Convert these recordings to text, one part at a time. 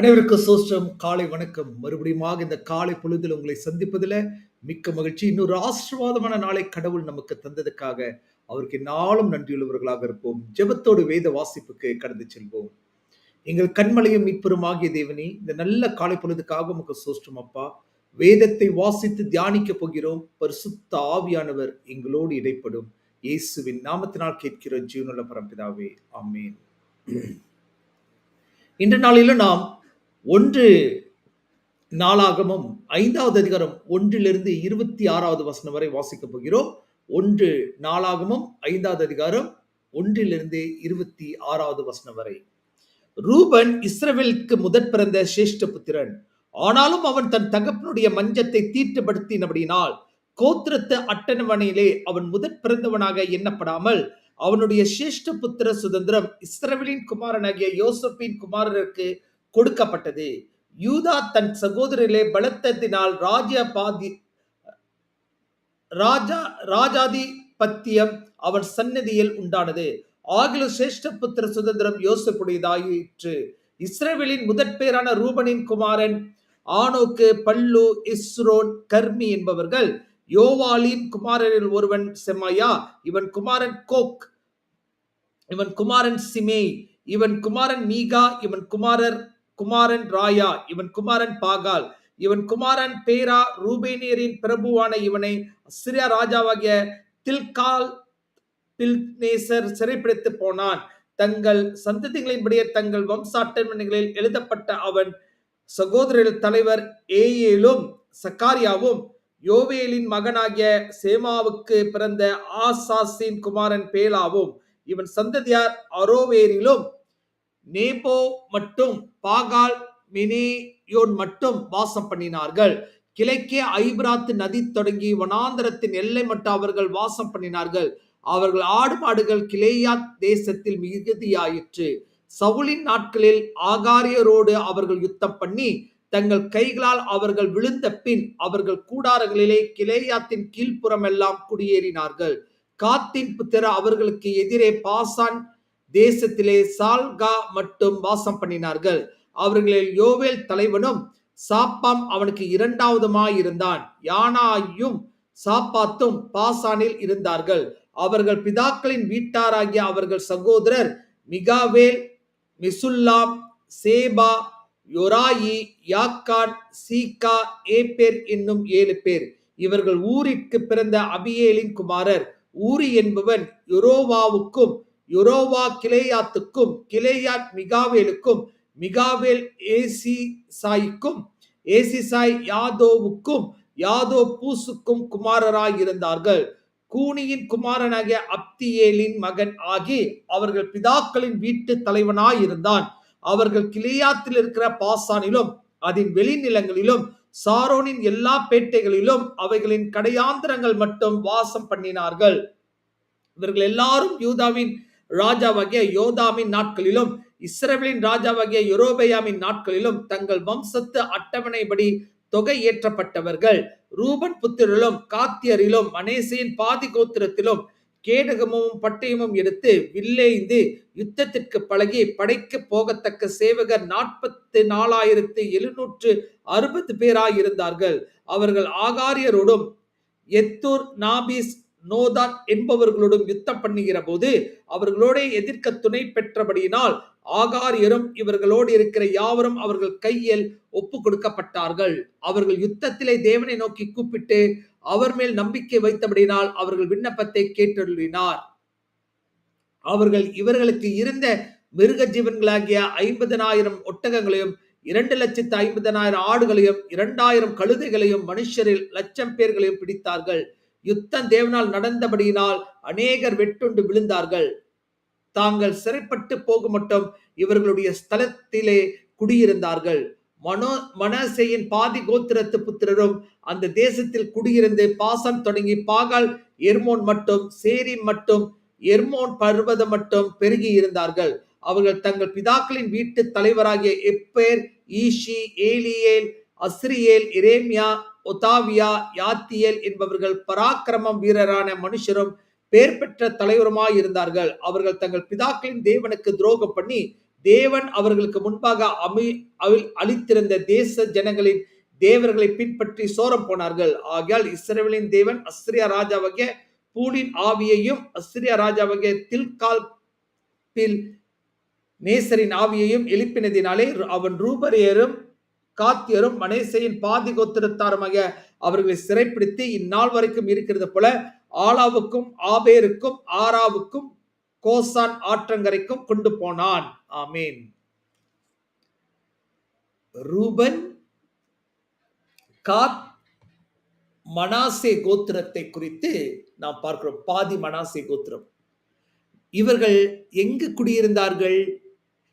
அனைவருக்கும் சோஸ்டம் காலை வணக்கம். மறுபடியுமாக இந்த காலை பொழுதில் உங்களை சந்திப்பதில் மிக்க மகிழ்ச்சி. இன்னொரு ஆசீர்வாதமான நாளை கடவுள் நமக்கு தந்ததுக்காக அவருக்கு நாளும் நன்றியுள்ளவர்களாக இருப்போம். ஜெபத்தோடு வேத வாசிப்புக்கு கடந்து செல்வோம். எங்கள் கண்மலையும் மீட்பெருமாகிய தேவனி இந்த நல்ல காலை பொழுதுக்காக உமக்கு சோஸ்டம் அப்பா. வேதத்தை வாசித்து தியானிக்க போகிறோம். பரிசுத்த ஆவியானவர் எங்களோடு இடைப்படும். இயேசுவின் நாமத்தினால் கேட்கிற ஜீவனுள்ள பரம்பிதாவே. அம்மேன் இன்ற நாளிலும் நாம் ஒன்று நாளாகமும் ஐந்தாவது அதிகாரம் ஒன்றிலிருந்து இருபத்தி ஆறாவது வசனம் வரை வாசிக்கப் போகிறோம். ஒன்று நாளாகமும் ஐந்தாவது அதிகாரம் ஒன்றிலிருந்து இருபத்தி ஆறாவது வசனம் வரை. ரூபன் இஸ்ரவேலுக்கு முதற் பிறந்த சிரேஷ்ட புத்திரன். ஆனாலும் அவன் தன் தகப்பனுடைய மஞ்சத்தை தீட்டுப்படுத்தினபடினால் கோத்திரத்து அட்டனவனையிலே அவன் முதற் பிறந்தவனாக எண்ணப்படாமல் அவனுடைய சிரேஷ்ட புத்திர சுதந்திரம் இஸ்ரவேலின் குமாரனாகிய யோசப்பின் குமாரருக்கு கொடுக்கப்பட்டது. யூதா தன் சகோதரிலே பலத்தத்தினால் ராஜ பாதி ராஜா ராஜாதிபத்தியம் அவர் சன்னதியில் உண்டானது. ஆகில சிரேஷ்ட புத்திர சுதந்திரம் யோசிப்புடையதாயிற்று இஸ்ரேவேலின் முதற் பேரான ரூபனின் குமாரன் ஆனோக்கு பல்லு இஸ்ரோன் கர்மி என்பவர்கள் யோவாலின் குமாரனில் ஒருவன் செம்மையா இவன் குமாரன் கோக் இவன் குமாரன் சிமே இவன் குமாரன் மீகா இவன் குமாரர் குமாரன் ராயா இவன் குமாரன் பாகால் இவன் குமாரன் பேரா ரூபேனியரின் பிரபுவான இவனை சிரியா ராஜாவாகிய தில்கால் பில்நேசர் சிறைப்பிடித்து போனான். தங்கள் சந்ததிகளின்படியே தங்கள் வம்சாட்டமனைகளில் எழுதப்பட்ட அவன் சகோதரர் தலைவர் ஏஏலும் சக்காரியாவும் யோவேலின் மகனாகிய சேமாவுக்கு பிறந்த ஆசாசின் குமாரன் பேலாவும் இவன் சந்ததியார் அரோவேரிலும் நேபோ மட்டும் பாகால் மினேயோன் மட்டும் வாசம் பண்ணினார்கள். கிழக்கே ஐபிராத்து நதி தொடங்கி வனாந்தரத்தின் எல்லை மட்டும் அவர்கள் வாசம் பண்ணினார்கள். அவர்கள் ஆடு மாடுகள் கிளேயாத் தேசத்தில் மிகுதியாயிற்று. சவுளின் நாட்களில் ஆகாரியரோடு அவர்கள் யுத்தம் பண்ணி தங்கள் கைகளால் அவர்கள் விழுந்த பின் அவர்கள் கூடாரங்களிலே கிளேயாத்தின் கீழ்ப்புறம் எல்லாம் குடியேறினார்கள். காத்தின் புத்திர அவர்களுக்கு எதிரே பாசான் தேசத்திலே சால்கா மட்டும் வாசம் பண்ணினார்கள். அவர்களில் யோவேல் தலைவனும் சாப்பாம் அவனுக்கு இரண்டாவதுமாய் இருந்தான் யானாயும் சாப்பாத்தும் பாசானில் இருந்தார்கள். அவர்கள் பிதாக்களின் வீட்டாராகிய அவர்கள் சகோதரர் மிகாவேல் மிசுல்லாம் சேபா யொராயி யாக்கான் சீகா ஏபேர் என்னும் ஏழு பேர். இவர்கள் ஊரிற்கு பிறந்த அபியேலின் குமாரர். ஊரி என்பவன் யுரோவாவுக்கும் யுரோவா கிளேயாத்துக்கும் கிளேயாத் மிகாவேலுக்கும் மிகாவேல் ஏசி சாய்க்கும் ஏசிசாய் யாதோவுக்கும் யாதோ பூசுக்கும் குமாரராய் இருந்தார்கள் கூனியின் குமாரனாகிய அப்தியேலின் மகன் ஆகி அவர்கள் பிதாக்களின் வீட்டு தலைவனாய் இருந்தான் அவர்கள் கிளியாத்தில் இருக்கிற பாசானிலும் அதன் வெளிநிலங்களிலும் சாரோனின் எல்லா பேட்டைகளிலும் அவைகளின் கடையாந்திரங்கள் மட்டும் வாசம் பண்ணினார்கள். இவர்கள் எல்லாரும் யூதாவின் ராஜாவாகிய யோதாமின் நாட்களிலும் இஸ்ரேலின் ராஜாவாகிய யுரோபயாமின் நாட்களிலும் தங்கள் வம்சத்து அட்டவணைப்படி தொகை ஏற்றப்பட்டவர்கள். ரூபன் புத்திரிலும் காத்தியரிலும் மனேசையின் பாதி கோத்திரத்திலும் கேடகமும் பட்டயமும் எடுத்து வில்லேந்து யுத்தத்திற்கு பழகி படைக்கு போகத்தக்க சேவகர் நாற்பத்தி நாலாயிரத்து எழுநூற்று அறுபது பேராயிருந்தார்கள். அவர்கள் ஆகாரியரோடும் எத்தூர் நாபிஸ் நோதான் என்பவர்களோடும் யுத்தம் பண்ணுகிற போது அவர்களோட எதிர்க்க துணை பெற்றபடியினால் ஆகாரியரும் இவர்களோடு இருக்கிற யாவரும் அவர்கள் கையில் ஒப்பு கொடுக்கப்பட்டார்கள் அவர்கள் யுத்தத்திலே தேவனை நோக்கி கூப்பிட்டு அவர் மேல் நம்பிக்கை வைத்தபடினால் அவர்கள் விண்ணப்பத்தை கேட்டருளினார். அவர்கள் இவர்களுக்கு இருந்த மிருக ஜீவன்களாகிய ஐம்பதனாயிரம் ஒட்டகங்களையும் இரண்டு லட்சத்து ஐம்பதனாயிரம் ஆடுகளையும் இரண்டாயிரம் கழுதைகளையும் மனுஷரில் லட்சம் பேர்களையும் பிடித்தார்கள். யுத்தம் தேவனால் நடந்தபடியினால் அநேகர் வெட்டுண்டு விழுந்தார்கள். தாங்கள் சிறைப்பட்டு போக மட்டும் இவர்களுடைய ஸ்தலத்திலே குடியிருந்தார்கள். மனோ மனசையின் பாதி கோத்திரத்து புத்திரரும் அந்த தேசத்தில் குடியிருந்து பாசம் தொடங்கி பாகால் எர்மோன் மட்டும் சேரி மட்டும் எர்மோன் பர்வதம் மட்டும் பெருகி இருந்தார்கள் அவர்கள் தங்கள் பிதாக்களின் வீட்டு தலைவராகிய எப்பேர் ஈஷி ஏலியேல் அஸ்ரியேல் இரேமியா ஒத்தாவியா யாத்தியல் என்பவர்கள் பராக்கிரமம் வீரரான மனுஷரும் பேர் பெற்ற தலைவருமாய் இருந்தார்கள். அவர்கள் தங்கள் பிதாக்களின் தேவனுக்கு துரோகம் பண்ணி தேவன் அவர்களுக்கு முன்பாக அமி அளித்திருந்த தேச ஜனங்களின் தேவர்களை பின்பற்றி சோரம் போனார்கள். ஆகையால் இஸ்ரவேலின் தேவன் அஸ்ரியா ராஜாவாகிய பூலின் ஆவியையும் அஸ்ரியா ராஜாவாகிய தில்கால் பில் நேசரின் ஆவியையும் எழுப்பினதினாலே அவன் ரூபரியரும் காத்தியரும் மனேசையின் பாதி கோத்திரத்தாருமாக அவர்களை சிறைப்பிடித்து இந்நாள் வரைக்கும் இருக்கிறது போல ஆலாவுக்கும் ஆபேருக்கும் ஆராவுக்கும் கோசான் ஆற்றங்கரைக்கும் கொண்டு போனான். ஆமீன். ரூபன் காத் மனாசே கோத்திரத்தை குறித்து நாம் பார்க்கிறோம். பாதி மனாசே கோத்திரம். இவர்கள் எங்கு குடியிருந்தார்கள்?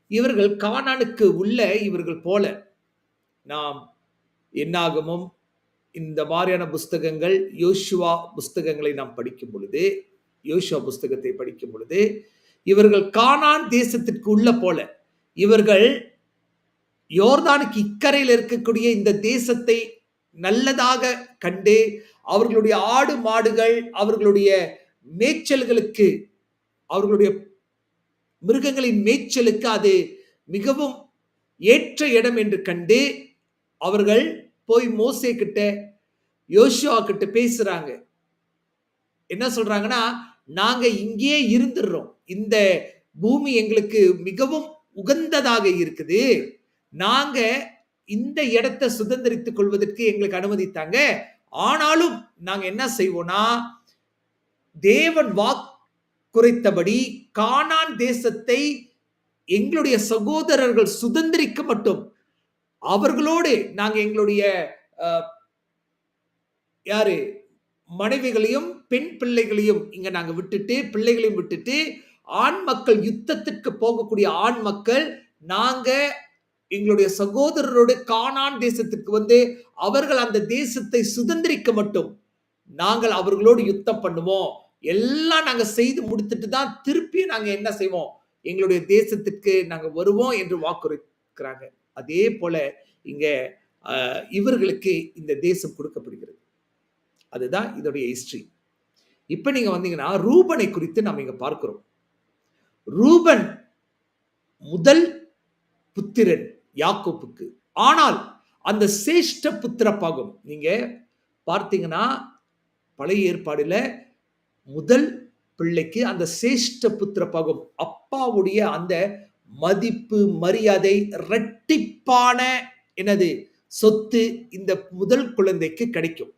இவர்கள் கானானுக்கு உள்ள இவர்கள் போல. நாம் என்னாகமும் இந்த மாதிரியான புஸ்தகங்கள் யோசுவா புஸ்தகங்களை நாம் படிக்கும் பொழுது யோசுவா புஸ்தகத்தை படிக்கும் பொழுது இவர்கள் கானான் தேசத்திற்கு உள்ள போல இவர்கள் யோர்தானுக்கு இக்கரையில் இருக்கக்கூடிய இந்த தேசத்தை நல்லதாக கண்டு அவர்களுடைய ஆடு மாடுகள் அவர்களுடைய மேய்ச்சல்களுக்கு அவர்களுடைய மிருகங்களின் மேய்ச்சலுக்கு அது மிகவும் ஏற்ற இடம் என்று கண்டு அவர்கள் போய் மோசே கிட்ட யோசுவா கிட்ட பேசுறாங்க. என்ன சொல்றாங்கன்னா நாங்க இங்கேயே இருந்துடுறோம் இந்த பூமி எங்களுக்கு மிகவும் உகந்ததாக இருக்குது. நாங்க இந்த இடத்தை சுதந்திரித்துக் கொள்வதற்கு எங்களுக்கு அனுமதித்தாங்க. ஆனாலும் நாங்க என்ன செய்வோம்னா தேவன் வாக்குரைத்தபடி கானான் தேசத்தை எங்களுடைய சகோதரர்கள் சுதந்திரிக்க மட்டும் அவர்களோடு நாங்கள் எங்களுடைய யாரு மனைவிகளையும் பெண் பிள்ளைகளையும் இங்க நாங்க விட்டுட்டு பிள்ளைகளையும் விட்டுட்டு ஆண் மக்கள் யுத்தத்திற்கு போகக்கூடிய ஆண் மக்கள் நாங்க எங்களுடைய சகோதரரோடு காணான் தேசத்திற்கு வந்து அவர்கள் அந்த தேசத்தை சுதந்திரிக்க மட்டும் நாங்கள் அவர்களோடு யுத்தம் பண்ணுவோம். எல்லாம் நாங்க செய்து முடித்துட்டு தான் திருப்பி நாங்க என்ன செய்வோம்? எங்களுடைய தேசத்திற்கு நாங்க வருவோம் என்று வாக்குறுக்கிறாங்க. அதே போல இங்கே இவர்களுக்கு இந்த தேசம் கொடுக்கப்படுகிறது. அதுதான் இதோடைய ஹிஸ்ட்ரி இப்போ நீங்கள் வந்தீங்கன்னா ரூபனை குறித்து நாம் இங்கே பார்க்கிறோம். ரூபன் முதல் புத்திரன் யாக்கோப்புக்கு ஆனால் அந்த சேஷ்ட புத்திர பாகம் நீங்க பார்த்தீங்கன்னா பழைய ஏற்பாடுல முதல் பிள்ளைக்கு அந்த சேஷ்ட புத்திர பாகம் அப்பாவுடைய அந்த மதிப்பு மரியாதை இரட்டிப்பான எனது சொத்து இந்த முதல் குழந்தைக்கு கிடைக்கும்.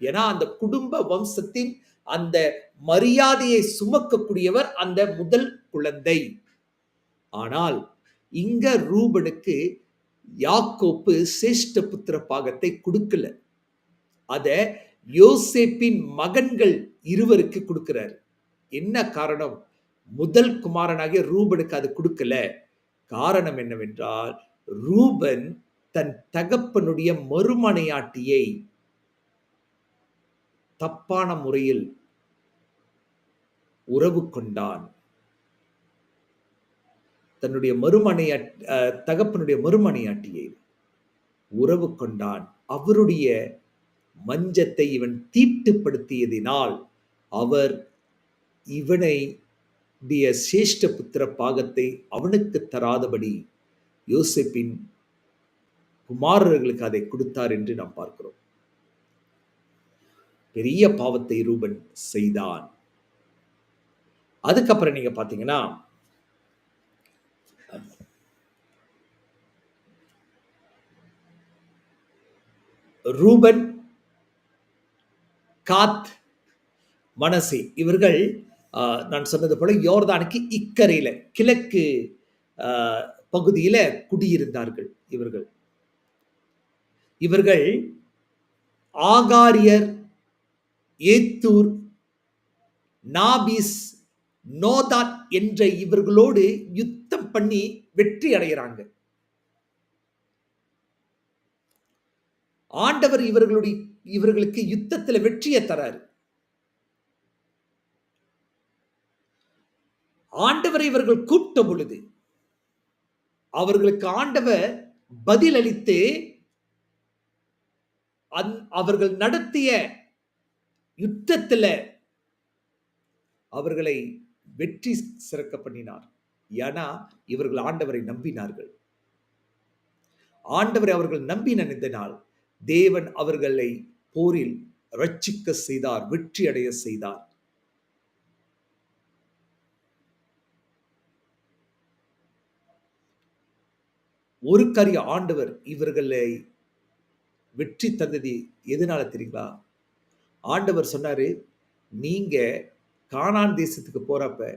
ஏன்னா அந்த குடும்ப வம்சத்தின் அந்த மரியாதையை சுமக்கக்கூடியவர் அந்த முதல் குழந்தை. ஆனால் இங்க ரூபனுக்கு யாக்கோப்பு சேஷ்ட புத்திர பாகத்தை கொடுக்கல. அத யோசேப்பின் மகன்கள் இருவருக்கு கொடுக்கிறார். என்ன காரணம்? முதல் குமாரனாகிய ரூபனுக்கு அது கொடுக்கல. காரணம் என்னவென்றால் ரூபன் தன் தகப்பனுடைய மறுமனையாட்டியை தப்பான முறையில் உறவு கொண்டான். தன்னுடைய மறுமனையா அஹ், தகப்பனுடைய மறுமனையாட்டியை உறவு கொண்டான். அவருடைய மஞ்சத்தை இவன் தீட்டுப்படுத்தியதினால் அவர் இவனை உடைய சேஷ்ட புத்திர பாகத்தை அவனுக்கு தராதபடி யோசிப்பின் குமாரர்களுக்கு அதை கொடுத்தார் என்று நாம் பார்க்கிறோம். பெரிய பாவத்தை ரூபன் செய்தான். அதுக்கப்புறம் நீங்க பாத்தீங்கன்னா ரூபன் காத் மனசே இவர்கள் நான் சொன்னது போல யோர்தானுக்கு இக்கரையில கிழக்கு ஆஹ், பகுதியில குடியிருந்தார்கள் இவர்கள். இவர்கள் ஆகாரியர் ஏத்தூர் நாபிஸ் நோதாத் என்ற இவர்களோடு யுத்தம் பண்ணி வெற்றி அடைகிறாங்க. ஆண்டவர் இவர்களுடைய இவர்களுக்கு யுத்தத்துல வெற்றியை தராரு. ஆண்டவரை இவர்கள் கூப்பிட்ட பொழுது அவர்களுக்கு ஆண்டவர் பதிலளித்து அந்- அவர்கள் நடத்திய யுத்தத்துல அவர்களை வெற்றி சிறக்க பண்ணினார். ஏன்னா இவர்கள் ஆண்டவரை நம்பினார்கள். ஆண்டவரை அவர்கள் நம்பி நினைந்தனால் தேவன் அவர்களை போரில் ரட்சிக்க செய்தார் வெற்றி அடைய செய்தார். ஒரு கரிய ஆண்டவர் இவர்களை வெற்றி தந்தது எதனால தெரியுங்களா? ஆண்டவர் சொன்னாரு நீங்க கானான் தேசத்துக்கு போறப்ப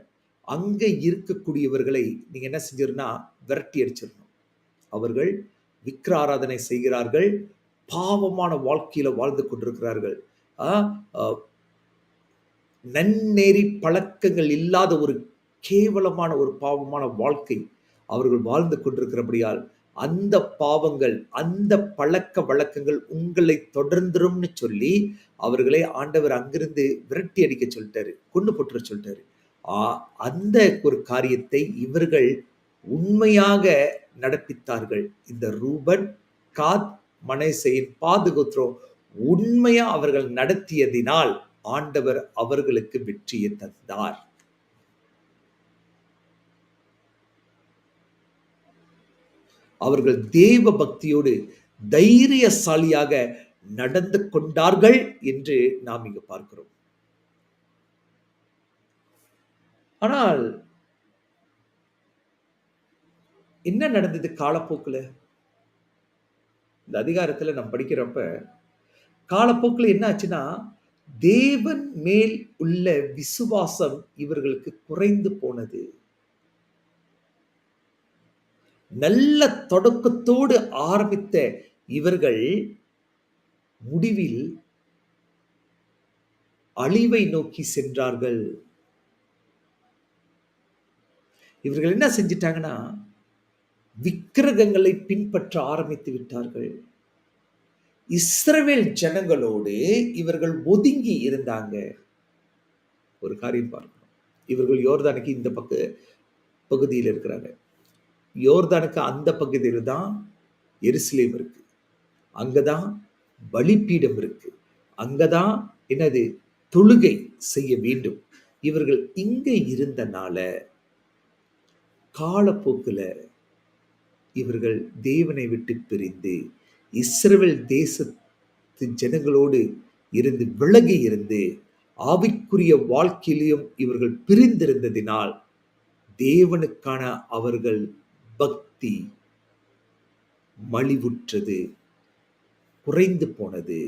அங்க இருக்கக்கூடியவர்களை நீங்க என்ன செஞ்சிருன்னா விரட்டி அடிச்சிடணும். அவர்கள் விக்ராராதனை செய்கிறார்கள் பாவமான வாழ்க்கையில வாழ்ந்து கொண்டிருக்கிறார்கள். நன்னெறி பழக்கங்கள் இல்லாத ஒரு கேவலமான ஒரு பாவமான வாழ்க்கை அவர்கள் வாழ்ந்து கொண்டிருக்கிறபடியால் அந்த பாவங்கள் அந்த பழக்க வழக்கங்கள் உங்களை தொடர்ந்துரும்னு சொல்லி அவர்களை ஆண்டவர் அங்கிருந்து விரட்டி அடிக்க சொல்லிட்டாரு கொண்டு போட்டுற சொல்லிட்டாரு. அந்த ஒரு காரியத்தை இவர்கள் உண்மையாக நடப்பித்தார்கள். இந்த ரூபன் காத் மனசையின் பாதுகோத்திரம் உண்மையா அவர்கள் நடத்தியதினால் ஆண்டவர் அவர்களுக்கு வெற்றியை தந்தார். அவர்கள் தேவ பக்தியோடு தைரியசாலியாக நடந்து கொண்டார்கள் என்று நாம் இங்கு பார்க்கிறோம். ஆனால் என்ன நடந்தது காலப்போக்கில்? இந்த அதிகாரத்தில் நம்ம படிக்கிறப்ப காலப்போக்கில் என்ன ஆச்சுன்னா தேவன் மேல் உள்ள விசுவாசம் இவர்களுக்கு குறைந்து போனது. நல்ல தொடக்கத்தோடு ஆரம்பித்த இவர்கள் முடிவில் அழிவை நோக்கி சென்றார்கள். இவர்கள் என்ன செஞ்சிட்டாங்கன்னா விக்கிரகங்களை பின்பற்ற ஆரம்பித்து விட்டார்கள். இஸ்ரவேல் ஜனங்களோடு இவர்கள் ஒதுங்கி இருந்தாங்க. ஒரு காரியம் பார்க்கணும். இவர்கள் யோர்தானுக்கு இந்த பக்க பகுதியில் இருக்கிறாங்க. யோர்தானுக்கு அந்த பகுதியில் தான் எருசலேம் இருக்கு. அங்கதான் பலிப்பீடம் இருக்கு. அங்கதான் என்னது? தொழுகை செய்ய வேண்டும். இவர்கள் இங்கே இருந்தனால காலப்போக்கில் இவர்கள் தேவனை விட்டு பிரிந்து இஸ்ரவேல் தேசத்து ஜனங்களோடு இருந்து விலகி இருந்து ஆவிக்குரிய வாழ்க்கையிலையும் இவர்கள் பிரிந்திருந்ததினால் தேவனுக்கான அவர்கள் பக்தி மலிவுற்றது குறைந்து போனது.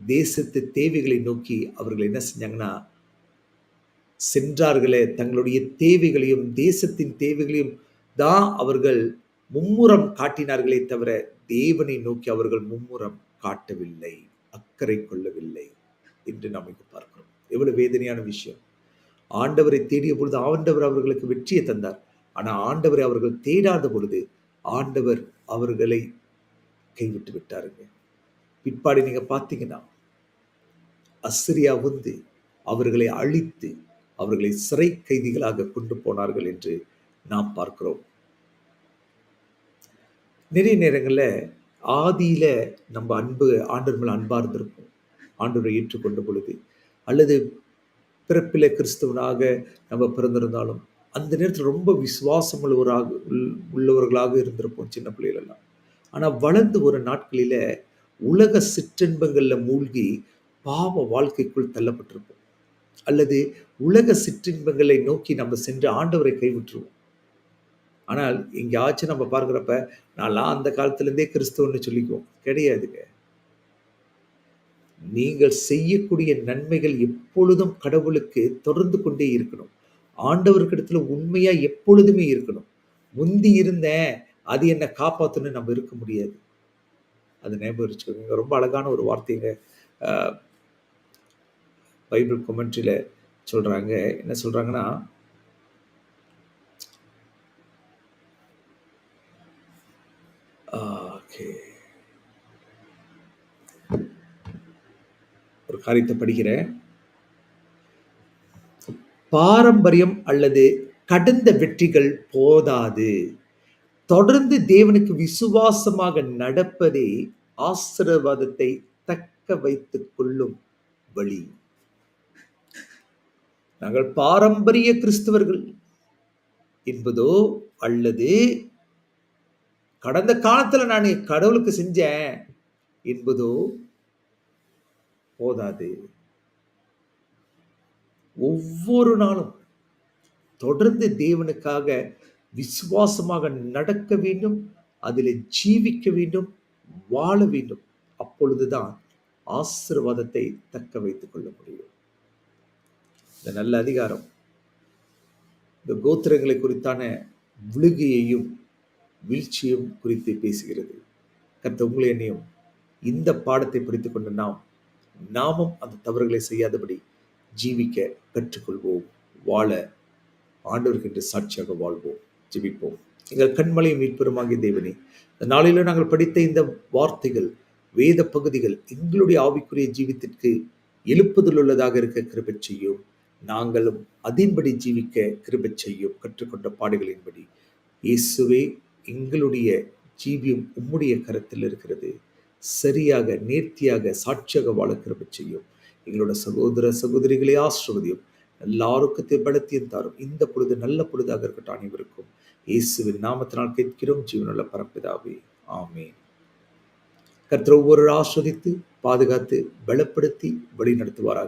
தேசத்து தேவைகளை நோக்கி அவர்கள் என்ன செஞ்சாங்கன்னா சென்றார்களே தங்களுடைய தேவைகளையும் தேசத்தின் தேவைகளையும் தான் அவர்கள் மும்முரம் காட்டினார்களே தவிர தேவனை நோக்கி அவர்கள் மும்முரம் காட்டவில்லை அக்கறை கொள்ளவில்லை என்று நாம் இங்கு பார்க்கிறோம். எவ்வளவு வேதனையான விஷயம். ஆண்டவரை தேடிய பொழுது ஆண்டவர் அவர்களுக்கு வெற்றியை தந்தார். ஆனால் ஆண்டவரை அவர்கள் தேடாத பொழுது ஆண்டவர் அவர்களை கைவிட்டு விட்டாருங்க. பிற்பாடு நீங்க பார்த்தீங்கன்னா அசிரியா வந்து அவர்களை அழித்து அவர்களை சிறை கைதிகளாக கொண்டு போனார்கள் என்று நாம் பார்க்கிறோம். நிறைய நேரங்களில் ஆதியில் நம்ம அன்பு ஆண்டவர் மேலே அன்பாக இருந்திருப்போம். ஆண்டவரை ஏற்றுக்கொண்ட பொழுது. அல்லது பிறப்பில் கிறிஸ்தவனாக நம்ம பிறந்திருந்தாலும் அந்த நேரத்தில் ரொம்ப விசுவாசம் உள்ளவராக உள்ளவர்களாக இருந்திருப்போம் சின்ன பிள்ளைகளெல்லாம் ஆனால் வளர்ந்து ஒரு நாட்களில் உலக சிற்றின்பங்களில் மூழ்கி பாவ வாழ்க்கைக்குள் தள்ளப்பட்டிருப்போம். அல்லது உலக சிற்றின்பங்களை நோக்கி நம்ம சென்று ஆண்டவரை கைவிட்டுருவோம். ஆனால் எங்கேயாச்சும் நம்ம பார்க்குறப்ப நான்லாம் அந்த காலத்துலேருந்தே கிறிஸ்துவன்னு சொல்லிக்குவோம். கிடையாதுங்க. நீங்கள் செய்யக்கூடிய நன்மைகள் எப்பொழுதும் கடவுளுக்கு தொடர்ந்து கொண்டே இருக்கணும். ஆண்டவர்கிடத்துல உண்மையா எப்பொழுதுமே இருக்கணும். முந்தி இருந்தேன் அது என்ன காப்பாற்றணும்னு நம்ம இருக்க முடியாது. அது ஞாபகம் ரொம்ப அழகான ஒரு வார்த்தைங்க பைபிள் கொமெண்ட்ரியில் சொல்கிறாங்க என்ன சொல்கிறாங்கன்னா ஓகே. ஒரு காரியத்தை படிக்கிறேன். பாரம்பரியம் அல்லது கடந்த வெற்றிகள் போதாது. தொடர்ந்து தேவனுக்கு விசுவாசமாக நடப்பதே ஆசீர்வாதத்தை தக்க வைத்துக் கொள்ளும் வழி. நாங்கள் பாரம்பரிய கிறிஸ்தவர்கள் என்பதோ அல்லது கடந்த காலத்துல நான் கடவுளுக்கு செஞ்சேன் என்பதோ போதாது. ஒவ்வொரு நாளும் தொடர்ந்து தேவனுக்காக விசுவாசமாக நடக்க வேண்டும் அதில் ஜீவிக்க வேண்டும் வாழ வேண்டும். அப்பொழுதுதான் ஆசீர்வாதத்தை தக்க வைத்துக் கொள்ள முடியும். இந்த நல்ல அதிகாரம் இந்த கோத்திரங்களை குறித்தான விழுகையையும் வீழ்ச்சியும் குறித்து பேசுகிறது. கர்த்த உங்களை என்னையும் இந்த பாடத்தை படித்துக் கொண்டு நாம் நாமும் அந்த தவறுகளை செய்யாதபடி ஜீவிக்க கற்றுக்கொள்வோம் வாழ ஆண்டவர்கின்ற சாட்சியாக வாழ்வோம். ஜீவிப்போம் எங்கள் கண்மலை மீட்பெருமாகிய தேவனே இந்த நாளில நாங்கள் படித்த இந்த வார்த்தைகள் வேத பகுதிகள் எங்களுடைய ஆவிக்குரிய ஜீவித்திற்கு எழுப்புதல் உள்ளதாக இருக்க கிருபை செய்யும். நாங்களும் அதின்படி ஜீவிக்க கிருபை செய்யும். கற்றுக்கொண்ட பாடுகளின்படி. இயேசுவே எங்களுடைய ஜீவியம் உம்முடைய கரத்தில் இருக்கிறது. சரியாக நேர்த்தியாக சாட்சியாக வாழ கிருபை செய்யும். எங்களோட சகோதர சகோதரிகளை ஆசிர்வதியும். எல்லாருக்கும் பலத்தையும் தாரும் இந்த பொழுது நல்ல பொழுதாக இருக்கட்டும் அனைவருக்கும். இயேசுவின் நாமத்தினால் கேட்கிறோம் ஜீவனுள்ள பரப்பிதாவே ஆமேன். கர்த்தர் ஒவ்வொரு ஆஸ்வதித்து பாதுகாத்து பலப்படுத்தி வழி நடத்துவாராக